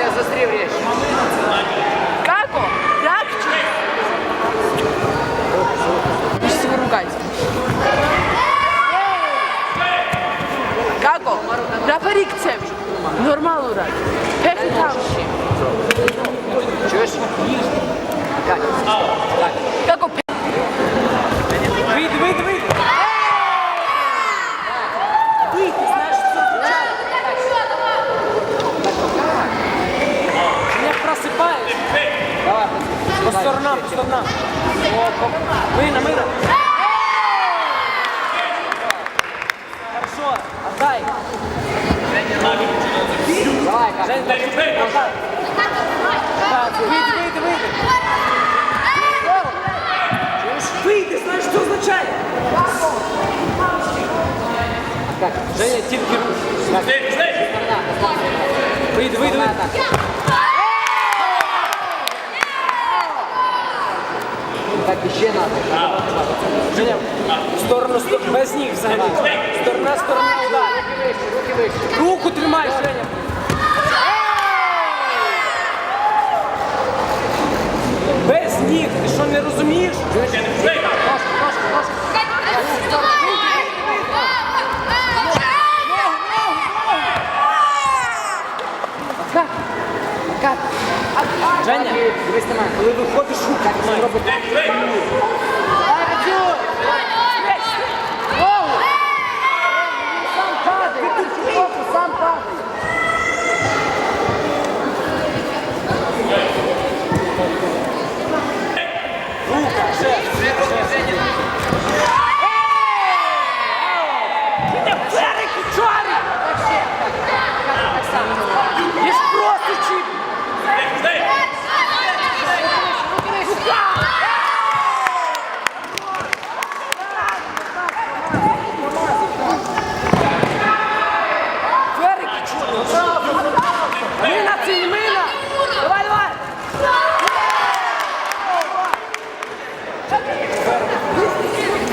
Я застрів річ. Како? Так чи? Пишите вы ругать. Како? Рапарик цеви. Нормално ради. Пехни хамши. Чуєш? Как? Так. Како пе... Вийди, вийди, вийди. Выйди, знаешь, что означает? Не просипаєш. По сторонам, по сторонам. Мина, мина. Хорошо, отдай. Давай? Жень, так, отдай. Так, вийди, вийди, вийди. Вийди, знаєш, що означає? Как? Женя, тільки рух. Вийди, вийди, вийди. Так ще надо. Женя, в сторону, сторону, без ніг взагалі. Сторона, сторона, удар. Руку тримай, Женя. Без ніг, ти що не розумієш? Женя, коли виходиш, руку тримай. Сам падай. Руку, сам падай. Рука, ще. Ти перики, чорі! Я ж просто чіп. Ферики, чорні. Мина, це не мина. Давай, давай.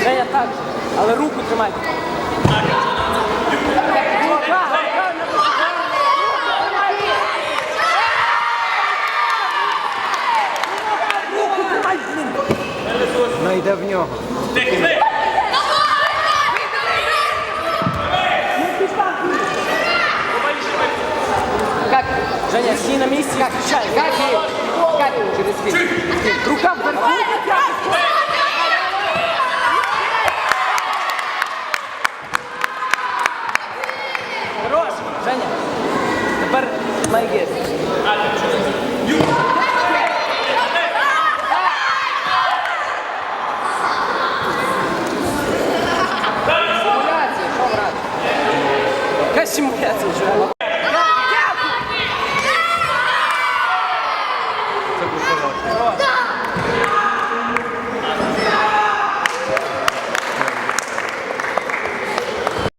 Женя так але руку тримай. Руку тримай, блін. Ну йде в нього. Как? Женя, стій на і. Как? Как її? Через фільм. Рука вверху. Хорош, Женя. Тепер майгес. Симуляція, що брати? Яка чувак?